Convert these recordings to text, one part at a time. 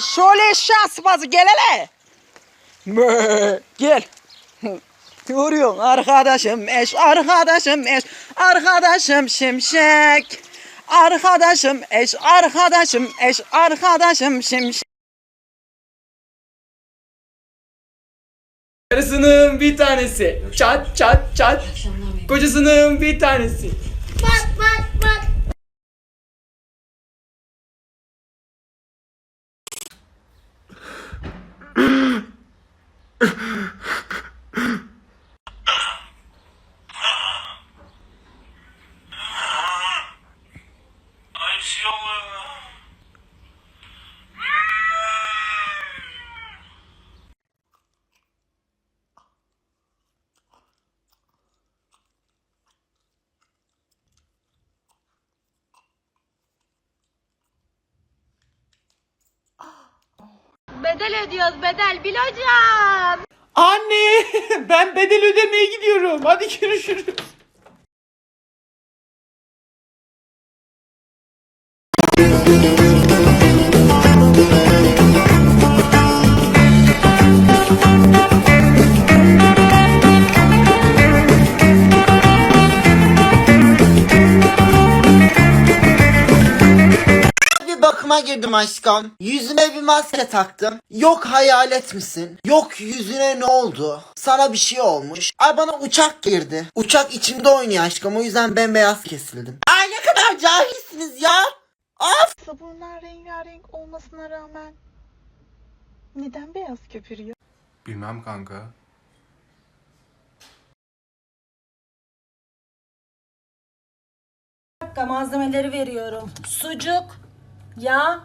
Şöyle şaspazı gel hele. Mö, Gel. Görüyorsun arkadaşım eş, arkadaşım eş, arkadaşım şimşek. Arkadaşım eş, arkadaşım eş, arkadaşım şimşek. Karısının bir tanesi. Çat çat çat. Kocasının bir tanesi. Ay bir Bedel ödüyoruz bedel Bil. Anne ben bedel ödemeye gidiyorum. Hadi görüşürüz. Bakıma girdim aşkım. Yüzüme bir maske taktım. Yok hayalet misin? Yok yüzüne ne oldu? Sana bir şey olmuş. Ay bana uçak girdi. Uçak içimde oynuyor aşkım. O yüzden bembeyaz kesildim. Ay ne kadar cahilsiniz ya. Of. Sabunlar rengarenk olmasına rağmen neden beyaz köpürüyor? Bilmem kanka. dakika malzemeleri veriyorum. Sucuk, yağ,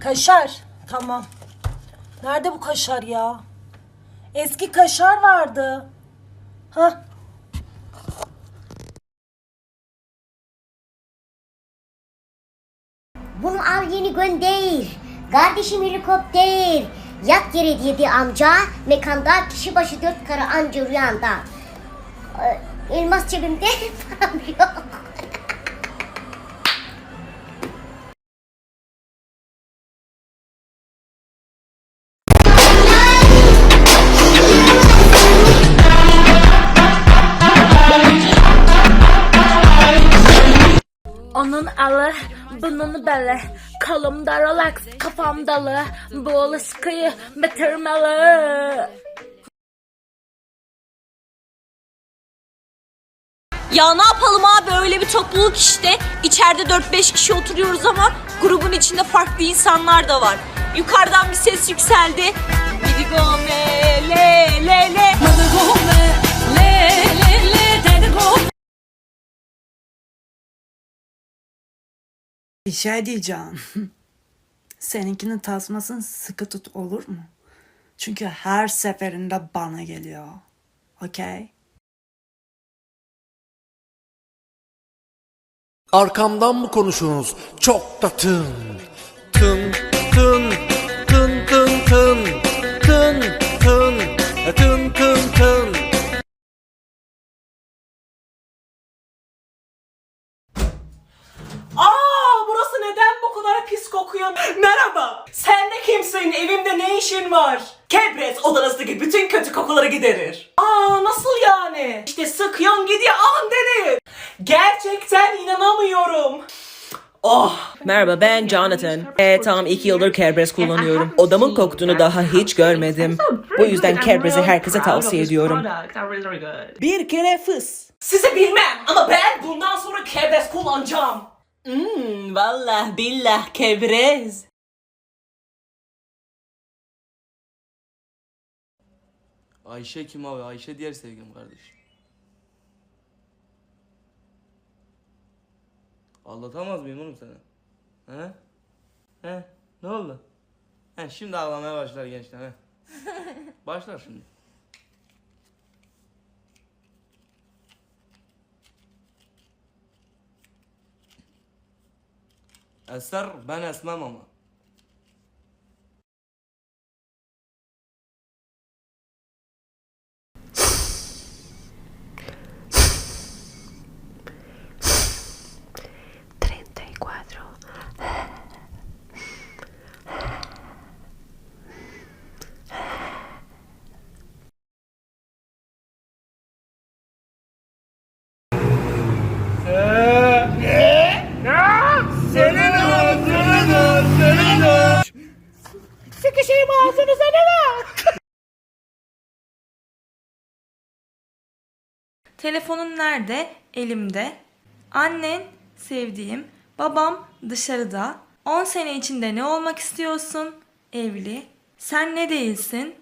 kaşar. Tamam. Nerede bu kaşar ya? Eski kaşar vardı. Ha? Bunu al yeni gönder. Kardeşim helikopter. Yat yere dedi amca. Mekanda kişi başı dört kara anca rüyanda. Ee, Elmas cebimde param yok. Onun alı, bunun beli. Kolumda Rolex, kafam dalı. Bu ilişkiyi bitirmeli. Ya ne yapalım abi öyle bir topluluk işte. İçeride 4-5 kişi oturuyoruz ama grubun içinde farklı insanlar da var. Yukarıdan bir ses yükseldi. Gidigome le le le. le Bir şey diyeceğim. Seninkinin tasmasını sıkı tut olur mu? Çünkü her seferinde bana geliyor. Okey? Arkamdan mı konuşuyorsunuz? Çok da tın. Tın tın tın tın tın tın kokuyor? Merhaba. Sen de kimsin? Evimde ne işin var? Kebret odanızdaki bütün kötü kokuları giderir. Aa nasıl yani? İşte sıkıyorsun gidiyor an dedi. Gerçekten inanamıyorum. Oh. Merhaba ben Jonathan. Ee, tam iki yıldır Kerbres kullanıyorum. Odamın koktuğunu daha hiç görmedim. Bu yüzden Kerbres'i herkese tavsiye ediyorum. Bir kere fıs. Sizi bilmem ama ben bundan sonra kebres kullanacağım. Hmm, vallah billah kebrez. Ayşe kim abi? Ayşe diğer sevgilim kardeşim. Anlatamaz mıyım oğlum sana? He? He? Ne oldu? He, şimdi ağlamaya başlar gençler he. Başlar şimdi. السر بنى اسمها ماما. Ağzınıza ne var? Telefonun nerede? Elimde. Annen, sevdiğim. Babam dışarıda. 10 sene içinde ne olmak istiyorsun? Evli. Sen ne değilsin?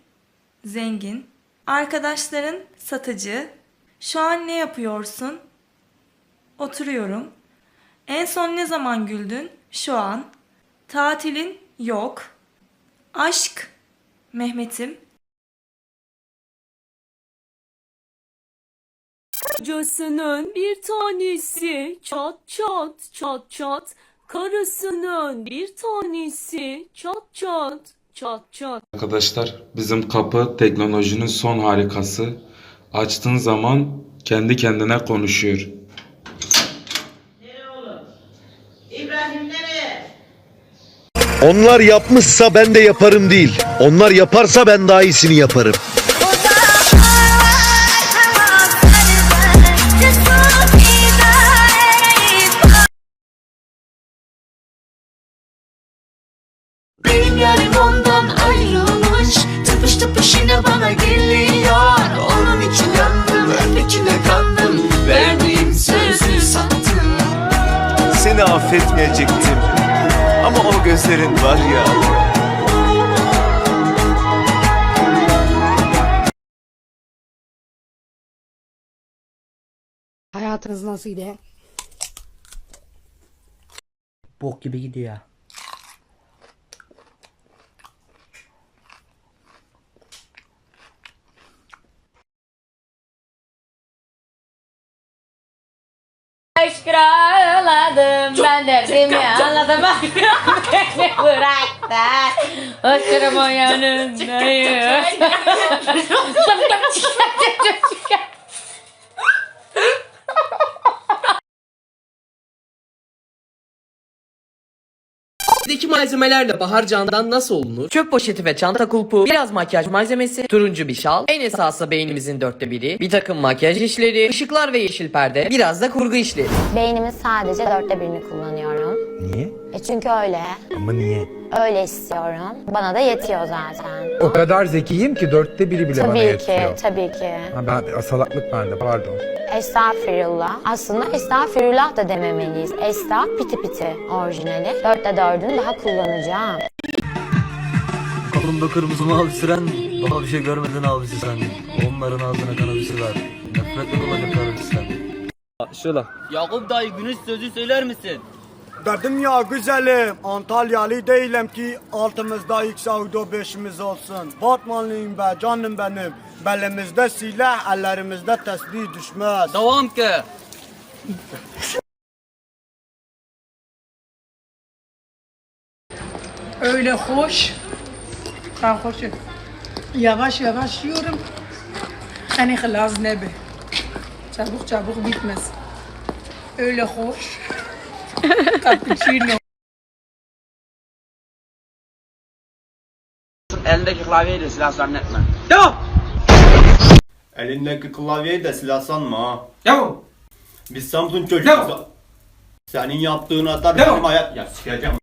Zengin. Arkadaşların satıcı. Şu an ne yapıyorsun? Oturuyorum. En son ne zaman güldün? Şu an. Tatilin yok. Aşk. Mehmet'im. Kocasının bir tanesi çat çat çat çat. Karısının bir tanesi çat çat çat çat. Arkadaşlar bizim kapı teknolojinin son harikası. Açtığın zaman kendi kendine konuşuyor. Onlar yapmışsa ben de yaparım değil. Onlar yaparsa ben daha iyisini yaparım. Benim yarım ondan ayrılmış Tıpış tıpış yine bana geliyor Onun için yandım ötekine kandım Verdiğim sözü sattım Seni affetmeyecektim. Ama o gözlerin var ya. Hayatınız nasıl gidiyor? Bok gibi gidiyor. Derdimi anladım beni bıraktı Oturum o yanındayım Bizdeki malzemelerle Bahar Can'dan nasıl olunur? Çöp poşeti ve çanta kulpu, biraz makyaj malzemesi, turuncu bir şal, en esası beynimizin dörtte biri, bir takım makyaj işleri, ışıklar ve yeşil perde, biraz da kurgu işleri. Beynimin sadece dörtte birini kullanıyorum. Niye? E çünkü öyle. Ama niye? Öyle istiyorum. Bana da yetiyor zaten. O kadar zekiyim ki dörtte biri bile Tabii ki, tabii ki. ben salaklık bende pardon. Estağfirullah. Aslında estağfirullah da dememeliyiz. Esta piti piti orijinali. Dörtte dördünü daha kullanacağım. Kolumda kırmızı mavi süren, daha bir şey görmeden abisi sen. Onların ağzına kanabisi ver. Nefretle olacak karabisten. Şöyle. Yakup dayı günün sözü söyler misin? Dedim ya güzelim, Antalyalı değilim ki altımızda ilk Saudo beşimiz olsun. Batmanlıyım be canım benim. Belimizde silah, ellerimizde tesbih düşmez. Devam ki. Öyle hoş. Ben hoşum. Yavaş yavaş yiyorum. Hani hılas nebe. Çabuk çabuk bitmez. Öyle hoş. Cappuccino. Elindeki klavyeyi de silah zannetme. Elindeki klavyeyi de silah sanma ha. Devam. Biz Samsun çocuğuyuz. Senin yaptığın hata benim hayat... Ya sikeceğim